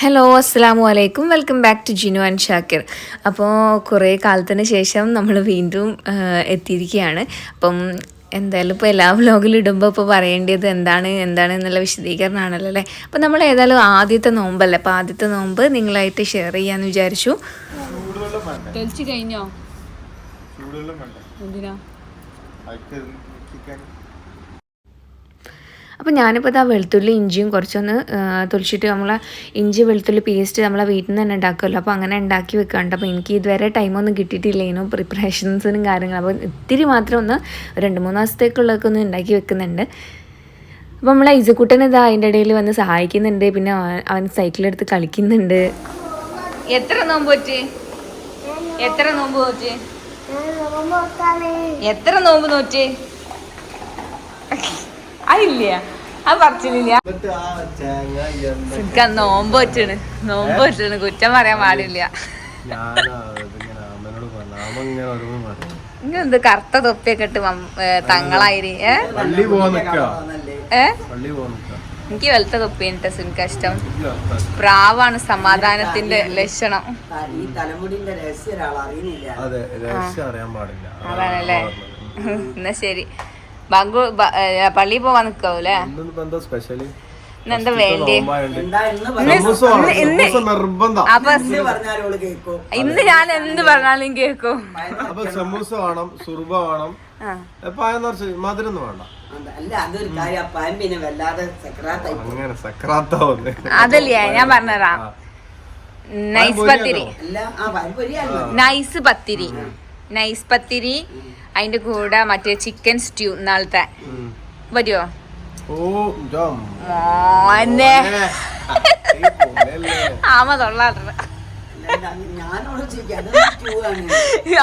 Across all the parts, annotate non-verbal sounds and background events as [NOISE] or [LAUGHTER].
Hello അസ്സാം വലൈക്കും welcome back to Jinu and Shakir അപ്പോൾ കുറേ കാലത്തിന് ശേഷം നമ്മൾ വീണ്ടും എത്തിയിരിക്കുകയാണ്. അപ്പം എന്തായാലും ഇപ്പോൾ എല്ലാ വ്ലോഗിലും ഇടുമ്പോൾ ഇപ്പോൾ പറയേണ്ടത് എന്താണ് എന്താണ് എന്നുള്ള വിശദീകരണമാണല്ലോ അല്ലേ? അപ്പോൾ നമ്മൾ ഏതായാലും ആദ്യത്തെ നോമ്പല്ലേ? അപ്പോൾ ആദ്യത്തെ നോമ്പ് നിങ്ങളായിട്ട് ഷെയർ ചെയ്യാമെന്ന് വിചാരിച്ചു. കഴിഞ്ഞോ എന്തിനാ? അപ്പോൾ ഞാനിപ്പോൾ ഇതാ വെളുത്തുള്ളി ഇഞ്ചിയും കുറച്ചൊന്ന് തുളിച്ചിട്ട് നമ്മളെ ഇഞ്ചി വെളുത്തുള്ളി പേസ്റ്റ് നമ്മളെ വീട്ടിൽ നിന്ന് തന്നെ ഉണ്ടാക്കുമല്ലോ അപ്പോൾ അങ്ങനെ ഉണ്ടാക്കി വെക്കാണ്ട് അപ്പോൾ എനിക്ക് ഇതുവരെ ടൈമൊന്നും കിട്ടിയിട്ടില്ലേനു പ്രിപ്പറേഷൻസിനും കാര്യങ്ങളും. അപ്പോൾ ഇത്തിരി മാത്രം ഒന്ന് രണ്ട് മൂന്ന് ദിവസത്തേക്കുള്ളതൊക്കെ ഒന്ന് ഉണ്ടാക്കി വെക്കുന്നുണ്ട്. അപ്പോൾ നമ്മളെ ഇജക്കുട്ടൻ ഇതാ അതിന്റെ ഇടയിൽ വന്ന് സഹായിക്കുന്നുണ്ട്. പിന്നെ അവൻ- സൈക്കിളെടുത്ത് കളിക്കുന്നുണ്ട്. എത്ര നോമ്പ് വെച്ച് എത്ര നോമ്പ് നോറ്റ്? എത്ര നോമ്പ് നോറ്റ്? അതില്ല. അത് പറച്ചിലില്ല. എനിക്ക് നോമ്പ് വെച്ചാണ് നോമ്പ് വെച്ചാണ് കുറ്റം പറയാൻ പാടില്ല. ഇങ്ങനെന്ത് കറുത്ത തൊപ്പിയൊക്കെ ഇട്ട് തങ്ങളായിരി. ഏ? പള്ളി പോവാൻ നിക്കാ. പള്ളി പോവാൻ നിക്കാ. എനിക്ക് വെളുത്ത തൊപ്പിയിട്ട് സുനിക്ക് ഇഷ്ടം. പ്രാവാണ് സമാധാനത്തിന്റെ ലക്ഷണം. ഈ തലമുടിന്റെ രഹസ്യം അറിയുന്നില്ല. അതെ രഹസ്യം അറിയാൻ പാടില്ല. അതാണല്ലേ? എന്നാ ശരി. ബാങ്കു പള്ളി പോവാൻ നിക്കാവൂലേ എന്താ സ്പെഷ്യൽ ഇന്ന് എന്താ വേണ്ടി? അപ്പൊ ഞാൻ എന്ത് പറഞ്ഞാലും കേക്കും. അപ്പൊ സമൂസ വേണം സുർബ മധുരം വേണ്ട. അതല്ലേ ഞാൻ പറഞ്ഞതാ. നൈസ് പത്തിരി. നൈസ് പത്തിരി. നൈസ് പത്തിരി അതിന്റെ കൂടെ മറ്റേ ചിക്കൻ സ്റ്റ്യൂ നാളത്തെ വരുമോ മോനെ ആമ.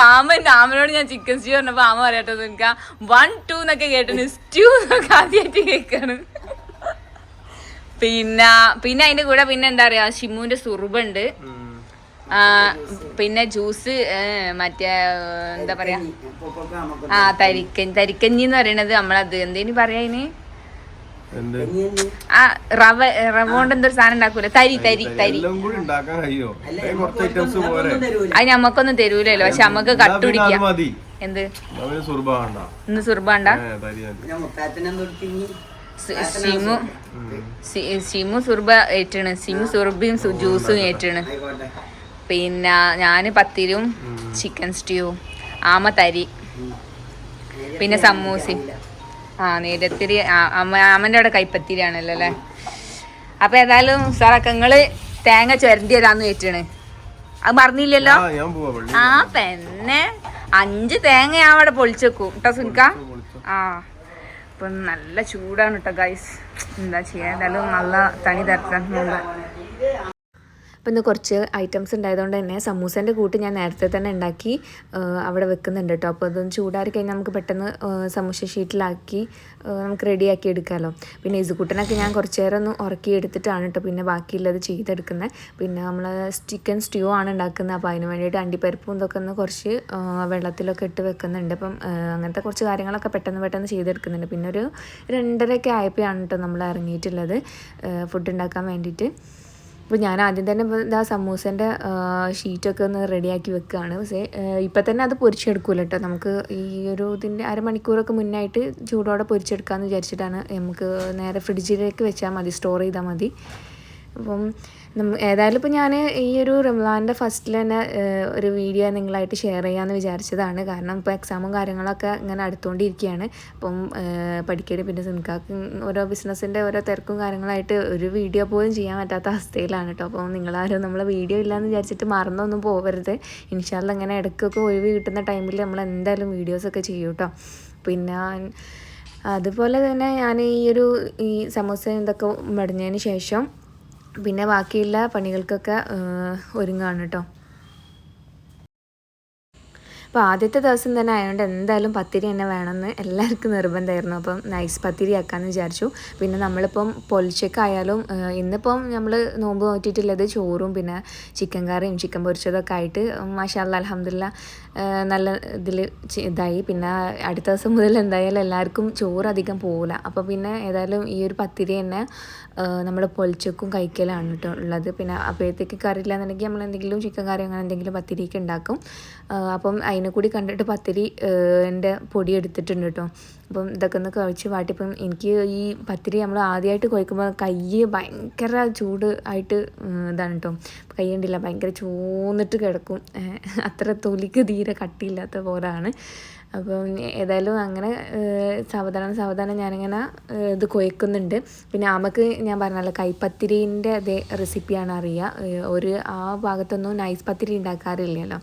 ആമൻ ആമനോട് ഞാൻ ചിക്കൻ സ്റ്റ്യൂ പറഞ്ഞപ്പോ ആമ പറയട്ടത് എനിക്ക് വൺ ടു എന്നൊക്കെ കേട്ടു സ്റ്റ്യൂ എന്നൊക്കെ ആദ്യമായിട്ട് കേൾക്കാണ് [LAUGHS] പിന്നെ പിന്നെ അതിന്റെ കൂടെ പിന്നെ എന്താ പറയാ ഷിമുവിന്റെ സുറുബുണ്ട്. പിന്നെ ജ്യൂസ് മറ്റേ എന്താ പറയാ? ആ തരിക്കഞ്ഞി. തരിക്കഞ്ഞി എന്ന് പറയണത് നമ്മളത് എന്തേനു പറയാ അതിന് ആ റവ റവ കൊണ്ട് എന്തൊരു സാധനം ഉണ്ടാക്കൂല? തരി തരി തരി അത് ഞമ്മക്കൊന്നും തരൂലല്ലോ. പക്ഷെ നമ്മക്ക് കട്ടുപിടിക്കാം എന്ത്? ഇന്ന് സുർബാണ്ട? സിമു സി- സിമു സുർബ ഏറ്റാണ്. സിമു സുർബിയും ജ്യൂസും ഏറ്റാണ്. പിന്നെ ഞാൻ പത്തിരും ചിക്കൻ സ്റ്റ്യൂ ആമ തരി പിന്നെ സമൂസയും ആ നീരത്തിരി ആമന്റെ അവിടെ കൈപ്പത്തിരിയാണല്ലോ അല്ലേ? അപ്പൊ ഏതായാലും സാറൊക്കെ തേങ്ങ ചുരണ്ടി തരാന്ന് വെച്ചാണ് അത് മറന്നില്ലല്ലോ? ആ പെന്നെ. അഞ്ച് തേങ്ങ ഞാൻ അവിടെ പൊളിച്ചേക്കും. കേട്ടോ സുനിക്ക? ആ. അപ്പൊ നല്ല ചൂടാണ് കേട്ടോ ഗൈസ് എന്താ ചെയ്യാ? നല്ല തണി തരത്തുന്നുണ്ട് അപ്പോൾ ഇന്ന് കുറച്ച് ഐറ്റംസ് ഉണ്ടായതുകൊണ്ട് തന്നെ സമൂസേന്റെ കൂട്ട് ഞാൻ നേരത്തെ തന്നെ ഉണ്ടാക്കി അവിടെ വെക്കുന്നുണ്ട് കേട്ടോ അപ്പോൾ അതൊന്ന് ചൂടാറി കഴിഞ്ഞാൽ നമുക്ക് പെട്ടെന്ന് സമൂസ ഷീറ്റിലാക്കി നമുക്ക് റെഡിയാക്കി എടുക്കാമല്ലോ പിന്നെ ഇസുകൂട്ടനൊക്കെ ഞാൻ കുറച്ച് നേരം ഒന്ന് ഉറക്കി എടുത്തിട്ടാണ് കേട്ടോ പിന്നെ ബാക്കിയുള്ളത് ചെയ്തെടുക്കുന്നത്. പിന്നെ നമ്മൾ ചിക്കൻ സ്റ്റ്യൂ ആണ് ഉണ്ടാക്കുന്നത്. അപ്പോൾ അതിന് വേണ്ടിയിട്ട് അണ്ടിപ്പരിപ്പും ഇതൊക്കെ ഒന്ന് കുറച്ച് വെള്ളത്തിലൊക്കെ ഇട്ട് വെക്കുന്നുണ്ട്. അപ്പം അങ്ങനത്തെ കുറച്ച് കാര്യങ്ങളൊക്കെ പെട്ടെന്ന് പെട്ടെന്ന് ചെയ്തെടുക്കുന്നുണ്ട്. പിന്നെ ഒരു രണ്ടരയൊക്കെ ആയപ്പോഴാണ് കേട്ടോ നമ്മൾ ഇറങ്ങിയിട്ടുള്ളത് ഫുഡ് ഉണ്ടാക്കാൻ വേണ്ടിയിട്ട്. അപ്പോൾ ഞാൻ ആദ്യം തന്നെ ഇതാ സമൂസേന്റെ ഷീറ്റൊക്കെ ഒന്ന് റെഡിയാക്കി വെക്കുകയാണ് പക്ഷേ ഇപ്പം തന്നെ അത് പൊരിച്ചെടുക്കൂല കേട്ടോ. നമുക്ക് ഈ ഒരു ഇതിന്റെ അരമണിക്കൂറൊക്കെ മുന്നായിട്ട് ചൂടോടെ പൊരിച്ചെടുക്കാമെന്ന് വിചാരിച്ചിട്ടാണ് നമുക്ക് നേരെ ഫ്രിഡ്ജിലേക്ക് വെച്ചാൽ മതി സ്റ്റോർ ചെയ്താൽ മതി. അപ്പം ഏതായാലും ഇപ്പോൾ ഞാൻ ഈ ഒരു റംലാന്റെ ഫസ്റ്റിൽ തന്നെ ഒരു വീഡിയോ നിങ്ങളായിട്ട് ഷെയർ ചെയ്യാമെന്ന് വിചാരിച്ചതാണ്. കാരണം ഇപ്പോൾ എക്സാമും കാര്യങ്ങളൊക്കെ ഇങ്ങനെ അടുത്തുകൊണ്ടിരിക്കുകയാണ് അപ്പം ഏഹ്, പിന്നെ സിൻകാക്ക് ഓരോ ബിസിനസ്സിന്റെ ഓരോ തിരക്കും കാര്യങ്ങളായിട്ട് ഒരു വീഡിയോ പോലും ചെയ്യാൻ പറ്റാത്ത അവസ്ഥയിലാണ് കേട്ടോ അപ്പം നിങ്ങളാരും നമ്മൾ വീഡിയോ ഇല്ലയെന്ന് വിചാരിച്ചിട്ട് മറന്നൊന്നും പോകരുത് ഇൻഷാല്ല ഇങ്ങനെ ഇടയ്ക്കൊക്കെ ഒഴിവ് കിട്ടുന്ന ടൈമിൽ നമ്മൾ എന്തായാലും വീഡിയോസൊക്കെ ചെയ്യും കേട്ടോ പിന്നെ അതുപോലെ തന്നെ ഞാൻ ഈ ഒരു ഈ സമോസ ഇതൊക്കെ മടഞ്ഞതിന് ശേഷം പിന്നെ ബാക്കിയുള്ള പണികൾക്കൊക്കെ ഒരുങ്ങാണ് കേട്ടോ അപ്പോൾ ആദ്യത്തെ ദിവസം തന്നെ ആയതുകൊണ്ട് എന്തായാലും പത്തിരി തന്നെ വേണമെന്ന് എല്ലാവർക്കും നിർബന്ധമായിരുന്നു അപ്പം നൈസ് പത്തിരി ആക്കാമെന്ന് വിചാരിച്ചു. പിന്നെ നമ്മളിപ്പം പൊലിച്ചക്കായാലും ഇന്നിപ്പം നമ്മൾ നോമ്പ് നോറ്റിട്ടുള്ളത് ചോറും പിന്നെ ചിക്കൻ കറിയും ചിക്കൻ പൊരിച്ചതൊക്കെ ആയിട്ട് മാഷാല്ല അലഹമില്ല നല്ല ഇതിൽ ഇതായി. പിന്നെ അടുത്ത ദിവസം മുതൽ എന്തായാലും എല്ലാവർക്കും ചോറ് അധികം പോകില്ല അപ്പോൾ പിന്നെ ഏതായാലും ഈ ഒരു പത്തിരി തന്നെ നമ്മൾ പൊലിച്ചക്കും കഴിക്കലാണ് കേട്ടോ ഉള്ളത്. പിന്നെ അപ്പോഴത്തേക്ക് കറി ഇല്ലാന്നുണ്ടെങ്കിൽ നമ്മൾ എന്തെങ്കിലും ചിക്കൻ കറി അങ്ങനെ എന്തെങ്കിലും പത്തിരിക്ക് ഉണ്ടാക്കും. അപ്പം അതിനെ കൂടി കണ്ടിട്ട് പത്തിരി എന്റെ പൊടി എടുത്തിട്ടുണ്ട് കേട്ടോ അപ്പം ഇതൊക്കെ ഒന്ന് കഴിച്ച് വാട്ടിപ്പം എനിക്ക് ഈ പത്തിരി നമ്മൾ ആദ്യമായിട്ട് കുഴക്കുമ്പോൾ കൈ ഭയങ്കര ചൂട് ആയിട്ട് ഇതാണ് കേട്ടോ. കൈ ഭയങ്കര ചൂന്നിട്ട് കിടക്കും. അത്ര തൊലിക്ക് തീരെ കട്ടിയില്ലാത്ത പോലാണ്. അപ്പം ഏതായാലും അങ്ങനെ സാവധാനം സാവധാനം ഞാനിങ്ങനെ ഇത് കുഴക്കുന്നുണ്ട്. പിന്നെ ആമക്ക് ഞാൻ പറഞ്ഞല്ലോ കൈപ്പത്തിരീന്റെ അതേ റെസിപ്പിയാണ് അറിയുക. ഒരു ആ ഭാഗത്തൊന്നും നൈസ് പത്തിരി ഉണ്ടാക്കാറില്ലല്ലോ.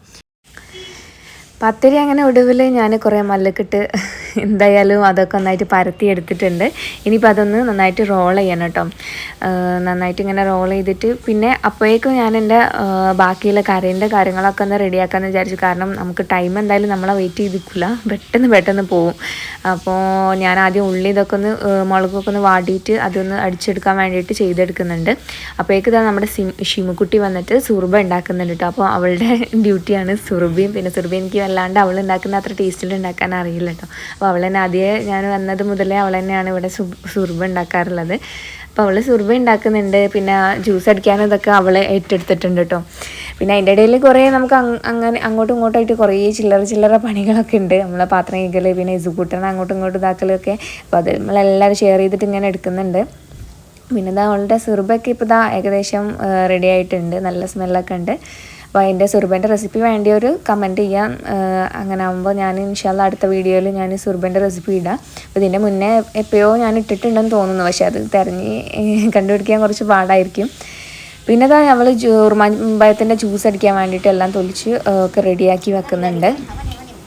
പത്തിരി അങ്ങനെ ഒടുവിൽ ഞാൻ കുറേ മല്ലക്കിട്ട് എന്തായാലും അതൊക്കെ നന്നായിട്ട് പരത്തി എടുത്തിട്ടുണ്ട്. ഇനിയിപ്പോൾ അതൊന്ന് നന്നായിട്ട് റോൾ ചെയ്യണം കേട്ടോ. നന്നായിട്ട് ഇങ്ങനെ റോൾ ചെയ്തിട്ട് പിന്നെ അപ്പോഴേക്കും ഞാൻ എന്റെ ബാക്കിയുള്ള കറിന്റെ കാര്യങ്ങളൊക്കെ ഒന്ന് റെഡിയാക്കാമെന്ന് വിചാരിച്ചു. കാരണം നമുക്ക് ടൈം എന്തായാലും നമ്മളെ വെയിറ്റ് ചെയ്തിക്കില്ല പെട്ടെന്ന് പെട്ടെന്ന് പോവും. അപ്പോൾ ഞാൻ ആദ്യം ഉള്ളി ഇതൊക്കെ ഒന്ന് മുളകൊക്കെ ഒന്ന് വാടിയിട്ട് അതൊന്ന് അടിച്ചെടുക്കാൻ വേണ്ടിയിട്ട് ചെയ്തെടുക്കുന്നുണ്ട്. അപ്പോഴേക്ക് ഇതാ നമ്മുടെ ഷിമുക്കുട്ടി വന്നിട്ട് സുറുബ ഉണ്ടാക്കുന്നുണ്ട് കേട്ടോ. അപ്പോൾ അവളുടെ [LAUGHS] ഡ്യൂട്ടിയാണ് സുറുബിയും പിന്നെ സുറുബി എനിക്ക് വല്ലാണ്ട് അവൾ ഉണ്ടാക്കുന്ന അത്ര ടേസ്റ്റിൽ ഉണ്ടാക്കാൻ അറിയില്ല കേട്ടോ. അപ്പോൾ അവൾ തന്നെ ആദ്യമേ ഞാൻ വന്നത് മുതലേ അവൾ തന്നെയാണ് ഇവിടെ സു സുറുബ ഉണ്ടാക്കാറുള്ളത്. അപ്പോൾ അവൾ സുർബ ഉണ്ടാക്കുന്നുണ്ട്. പിന്നെ ജ്യൂസ് അടിക്കാനും ഇതൊക്കെ അവൾ ഏറ്റെടുത്തിട്ടുണ്ട് കേട്ടോ. പിന്നെ അതിന്റെ ഇടയിൽ കുറേ നമുക്ക് അങ് അങ്ങനെ അങ്ങോട്ടും ഇങ്ങോട്ടായിട്ട് കുറേ ചില്ലറ ചില്ലറ പണികളൊക്കെ ഉണ്ട്. നമ്മളെ പാത്രം കഴുകൽ പിന്നെ ഇസുകൂട്ടണം അങ്ങോട്ടും ഇങ്ങോട്ടും ഇതാക്കലൊക്കെ. അപ്പോൾ അത് നമ്മളെല്ലാവരും ഷെയർ ചെയ്തിട്ട് ഇങ്ങനെ എടുക്കുന്നുണ്ട്. പിന്നെ ഇതാ അവളുടെ സുറുബൊക്കെ ഇപ്പോൾ ഇതാ ഏകദേശം റെഡി ആയിട്ടുണ്ട്. നല്ല സ്മെല്ലൊക്കെ ഉണ്ട്. അപ്പോൾ അതിന്റെ സുർബന്റെ റെസിപ്പി വേണ്ടിയൊരു കമന്റ് ചെയ്യാം. അങ്ങനെ ആകുമ്പോൾ ഞാൻ ഇൻഷാല്ല അടുത്ത വീഡിയോയിൽ ഞാൻ സുർബന്റെ റെസിപ്പി ഇടാം. അപ്പോൾ ഇതിന്റെ മുന്നേ എപ്പോഴോ ഞാൻ ഇട്ടിട്ടുണ്ടെന്ന് തോന്നുന്നു. പക്ഷേ അത് തിരഞ്ഞ് കണ്ടുപിടിക്കാൻ കുറച്ച് പാടായിരിക്കും. പിന്നെ ഇതാ നമ്മൾ ഉറുമാമ്പഴത്തിന്റെ ജ്യൂസ് അടിക്കാൻ വേണ്ടിയിട്ട് എല്ലാം തൊലിച്ച് ഒക്കെ റെഡിയാക്കി വെക്കുന്നുണ്ട്.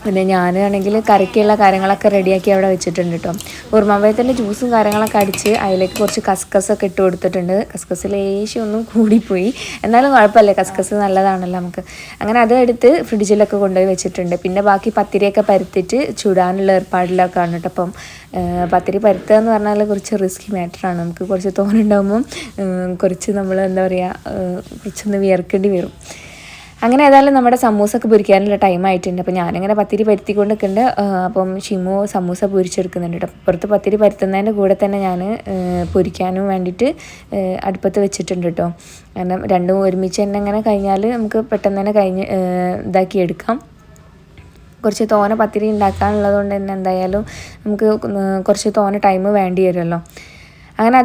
പിന്നെ ഞാനാണെങ്കിൽ കറിക്കുള്ള കാര്യങ്ങളൊക്കെ റെഡിയാക്കി അവിടെ വെച്ചിട്ടുണ്ട് കേട്ടോ ഉറുമാമ്പഴത്തിന്റെ ജ്യൂസും കാര്യങ്ങളൊക്കെ അടിച്ച് അതിലേക്ക് കുറച്ച് കസ്കസൊക്കെ ഇട്ട് കൊടുത്തിട്ടുണ്ട്. കസ്കസ് ലേശം ഒന്നും കൂടിപ്പോയി. എന്നാലും കുഴപ്പമില്ല. കസ്കസ് നല്ലതാണല്ലോ നമുക്ക്. അങ്ങനെ അത് എടുത്ത് ഫ്രിഡ്ജിലൊക്കെ കൊണ്ടുപോയി വെച്ചിട്ടുണ്ട്. പിന്നെ ബാക്കി പത്തിരിയൊക്കെ പരുത്തിട്ട് ചുടാനുള്ള ഏർപ്പാടിലൊക്കെയാണ് കേട്ടോ അപ്പം പത്തിരി പരുത്തുക എന്ന് പറഞ്ഞാൽ കുറച്ച് റിസ്കി മാറ്ററാണ് നമുക്ക് കുറച്ച് തോന്നുന്നുണ്ടാകുമ്പം കുറച്ച് നമ്മൾ എന്താ പറയുക കുറച്ചൊന്ന് വിയർക്കേണ്ടി വരും. അങ്ങനെ ഏതായാലും നമ്മുടെ സമൂസൊക്കെ പൊരിക്കാനുള്ള ടൈം ആയിട്ടുണ്ട്. അപ്പോൾ ഞാനിങ്ങനെ പത്തിരി പരുത്തിക്കൊണ്ട് നിൽക്കുന്നുണ്ട് അപ്പം ഷിമു സമൂസ പൊരിച്ചെടുക്കുന്നുണ്ട് കേട്ടോ. പുറത്ത് പത്തിരി പരുത്തുന്നതിന്റെ കൂടെ തന്നെ ഞാൻ പൊരിക്കാനും വേണ്ടിയിട്ട് അടുപ്പത്ത് വെച്ചിട്ടുണ്ട് കേട്ടോ. കാരണം രണ്ടും ഒരുമിച്ച് തന്നെ ഇങ്ങനെ കഴിഞ്ഞാൽ നമുക്ക് പെട്ടെന്ന് തന്നെ കഴിഞ്ഞ് ഇതാക്കി എടുക്കാം. കുറച്ച് തോന പത്തിരി ഉണ്ടാക്കാനുള്ളത് കൊണ്ട് തന്നെ എന്തായാലും നമുക്ക് കുറച്ച് തോന ടൈം വേണ്ടി വരുമല്ലോ. അങ്ങനെ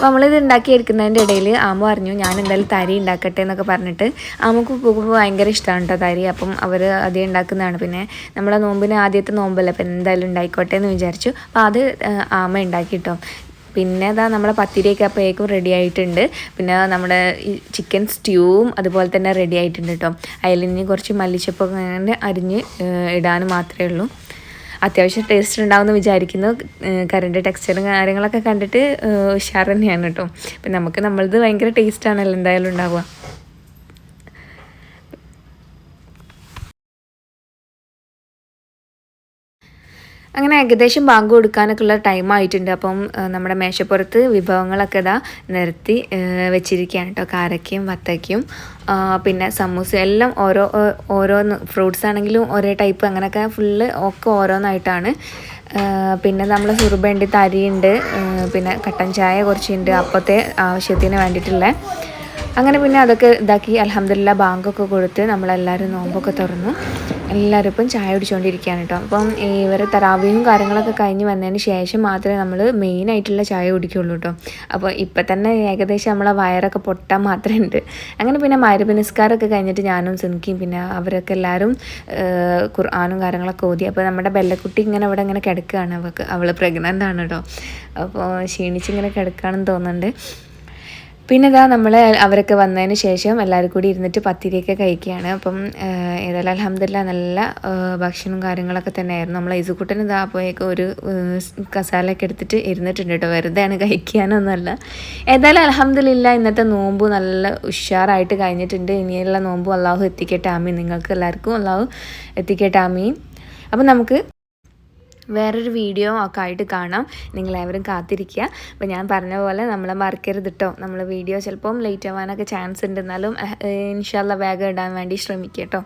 അപ്പോൾ നമ്മളിത് ഉണ്ടാക്കിയെടുക്കുന്നതിന്റെ ഇടയിൽ ആമ പറഞ്ഞു ഞാൻ എന്തായാലും തരി ഉണ്ടാക്കട്ടെ എന്നൊക്കെ പറഞ്ഞിട്ട് ആമക്ക് ഉപ്പ് ഭയങ്കര ഇഷ്ടമാണ് കേട്ടോ തരി. അപ്പം അവർ അതേ ഉണ്ടാക്കുന്നതാണ്. പിന്നെ നമ്മളെ നോമ്പിന് ആദ്യത്തെ നോമ്പല്ല അപ്പം എന്തായാലും ഉണ്ടായിക്കോട്ടെ എന്ന് വിചാരിച്ചു. അപ്പോൾ അത് ആമ ഉണ്ടാക്കി കേട്ടോ പിന്നെ അതാ നമ്മളെ പത്തിരിയൊക്കെ അപ്പോഴേക്കും റെഡി ആയിട്ടുണ്ട്. പിന്നെ നമ്മുടെ ഈ ചിക്കൻ സ്റ്റ്യൂവും അതുപോലെ തന്നെ റെഡി ആയിട്ടുണ്ട് കേട്ടോ അതിലിനി കുറച്ച് മല്ലിച്ചപ്പൊക്കെ അങ്ങനെ അരിഞ്ഞ് ഇടാനും മാത്രമേ ഉള്ളൂ. അത്യാവശ്യം ടേസ്റ്റ് ഉണ്ടാവുമെന്ന് വിചാരിക്കുന്നു. കറിന്റെ ടെക്സ്ചറും കാര്യങ്ങളൊക്കെ കണ്ടിട്ട് ഉഷാർ തന്നെയാണ് കേട്ടോ. അപ്പം നമുക്ക് നമ്മളത് ഭയങ്കര ടേസ്റ്റാണല്ലോ എന്തായാലും ഉണ്ടാവുക. അങ്ങനെ ഏകദേശം ബാങ്ക് കൊടുക്കാനൊക്കെ ഉള്ള ടൈം ആയിട്ടുണ്ട്. അപ്പം നമ്മുടെ മേശപ്പുറത്ത് വിഭവങ്ങളൊക്കെ ഇതാ നിരത്തി വെച്ചിരിക്കുകയാണ് കേട്ടോ. കാരക്കയും വത്തയ്ക്കും പിന്നെ സമൂസ എല്ലാം ഓരോ ഓരോ ഫ്രൂട്ട്സ് ആണെങ്കിലും ഒരേ ടൈപ്പ് അങ്ങനെയൊക്കെ ഫുള്ള് ഒക്കെ ഓരോന്നായിട്ടാണ്. പിന്നെ നമ്മൾ സുറുബുണ്ട് തരിയുണ്ട് പിന്നെ കട്ടൻ ചായ കുറച്ചുണ്ട് അപ്പത്തെ ആവശ്യത്തിന് വേണ്ടിയിട്ടുള്ള. അങ്ങനെ പിന്നെ അതൊക്കെ ഇതാക്കി അലഹമില്ല ബാങ്കൊക്കെ കൊടുത്ത് നമ്മളെല്ലാവരും നോമ്പൊക്കെ തുറന്നു. എല്ലാവരും ഇപ്പം ചായ കുടിച്ചുകൊണ്ടിരിക്കുകയാണ് കേട്ടോ. അപ്പം ഇവരെ തറാവിയും കാര്യങ്ങളൊക്കെ കഴിഞ്ഞ് വന്നതിന് ശേഷം മാത്രമേ നമ്മൾ മെയിനായിട്ടുള്ള ചായ കുടിക്കുകയുള്ളൂ കേട്ടോ. അപ്പോൾ ഇപ്പം തന്നെ ഏകദേശം നമ്മളെ വയറൊക്കെ പൊട്ടാൻ മാത്രമേ ഉണ്ട് അങ്ങനെ പിന്നെ മരുപ്പ് നിസ്കാരമൊക്കെ കഴിഞ്ഞിട്ട് ഞാനും സിൻകിയും പിന്നെ അവരൊക്കെ എല്ലാവരും ഖുർആാനും കാര്യങ്ങളൊക്കെ ഓതി. അപ്പോൾ നമ്മുടെ ബെല്ലക്കുട്ടി ഇങ്ങനെ ഇവിടെ ഇങ്ങനെ കിടക്കുകയാണ്. അവൾക്ക് അവൾ പ്രഗ്നന്റ് ആണ് കേട്ടോ. അപ്പോൾ ക്ഷീണിച്ചിങ്ങനെ കിടക്കുകയാണെന്ന് തോന്നുന്നുണ്ട്. പിന്നെ ഇതാ നമ്മൾ അവരൊക്കെ വന്നതിന് ശേഷം എല്ലാവരും കൂടി ഇരുന്നിട്ട് പത്തിരിയൊക്കെ കഴിക്കുകയാണ്. അപ്പം ഏതായാലും അലഹമില്ല നല്ല ഭക്ഷണവും കാര്യങ്ങളൊക്കെ തന്നെയായിരുന്നു. നമ്മൾ ഐസുക്കുട്ടൻ ഇതാ പോയൊക്കെ ഒരു കസാലയൊക്കെ എടുത്തിട്ട് ഇരുന്നിട്ടുണ്ട് കേട്ടോ. വെറുതെയാണ് കഴിക്കാനൊന്നുമല്ല. ഏതായാലും അലഹമില്ല ഇന്നത്തെ നോമ്പ് നല്ല ഉഷാറായിട്ട് കഴിഞ്ഞിട്ടുണ്ട്. ഇനിയുള്ള നോമ്പും അള്ളാഹു എത്തിക്കട്ടെ. ആമി നിങ്ങൾക്ക് എല്ലാവർക്കും അള്ളാഹു എത്തിക്കട്ടെ അപ്പം നമുക്ക് വേറൊരു വീഡിയോ ഒക്കെ ആയിട്ട് കാണാം. നിങ്ങളെവരും കാത്തിരിക്കുക. അപ്പോൾ ഞാൻ പറഞ്ഞ പോലെ നമ്മളെ മറക്കരുത് കേട്ടോ നമ്മൾ വീഡിയോ ചിലപ്പം ലേറ്റ് ആവാനൊക്കെ ചാൻസ് ഉണ്ട് എന്നാലും ഇൻഷാല്ല വേഗം ഇടാൻ വേണ്ടി ശ്രമിക്കുക കേട്ടോ